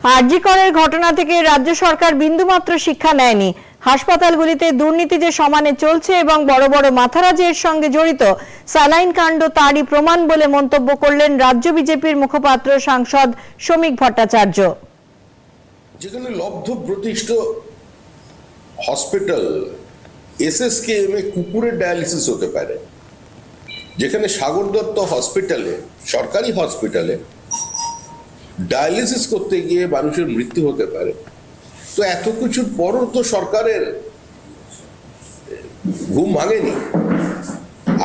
আরজি করের ঘটনা থেকে রাজ্য সরকার বিন্দুমাত্র শিক্ষা নেয়নি। হাসপাতালগুলিতে দুর্নীতি যে সমানে চলছে এবং বড় বড় মাথারাজি এর সঙ্গে জড়িত, স্যালাইন কাণ্ড তারই প্রমাণ বলে মন্তব্য করলেন রাজ্য বিজেপির মুখপাত্র সাংসদ শ্রমিক ভট্টাচার্য। যেখানে লব্ধ প্রতিষ্ঠ হসপিটাল এসএসকেএম এ কুকুরের ডায়ালিসিস হতে পারে, যেখানে সাগর দত্ত হসপিটালে, সরকারি হসপিটালে ডায়ালিসিস করতে গিয়ে মানুষের মৃত্যু হতে পারে। তো এত কিছুর পরও তো সরকারের ঘুম ভাঙেনি।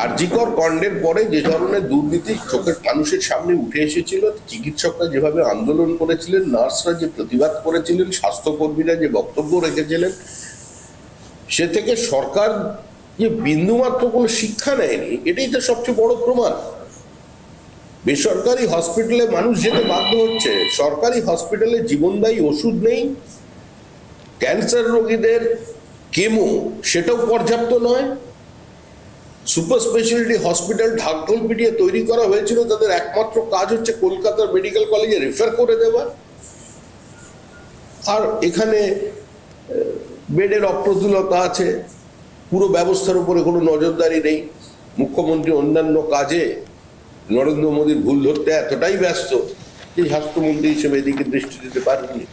আরজিকর কণ্ডের পরে যে ধরনের দুর্নীতি চোখের মানুষের সামনে উঠে এসেছিল, চিকিৎসকরা যেভাবে আন্দোলন করেছিলেন, নার্সরা যে প্রতিবাদ করেছিলেন, স্বাস্থ্যকর্মীরা যে বক্তব্য রেখেছিলেন, সে থেকে সরকার যে বিন্দুমাত্র কোনো শিক্ষা নেয়নি, এটাই তো সবচেয়ে বড় প্রমাণ। বেসরকারি হসপিটালে মানুষ যেতে বাধ্য হচ্ছে। সরকারি হসপিটালে জীবনদায়ী ওষুধ নেই ক্যান্সার রোগীদের কেমো সেটাও পর্যাপ্ত নয়। সুপার স্পেশালিটি হসপিটাল ঢাকঢোল পিটিয়ে তৈরি করা হয়েছিল, তাদের একমাত্র কাজ হচ্ছে কলকাতার মেডিকেল কলেজে রেফার করে দেওয়া। আর এখানে বেডের অপ্রতুলতা আছে, পুরো ব্যবস্থার উপরে কোনো নজরদারি নেই। মুখ্যমন্ত্রী অন্যান্য কাজে নরেন্দ্র মোদীর ভুল ধরতে এতটাই ব্যস্ত যে স্বাস্থ্যমন্ত্রী হিসেবে এদিকে দৃষ্টি দিতে পারেননি।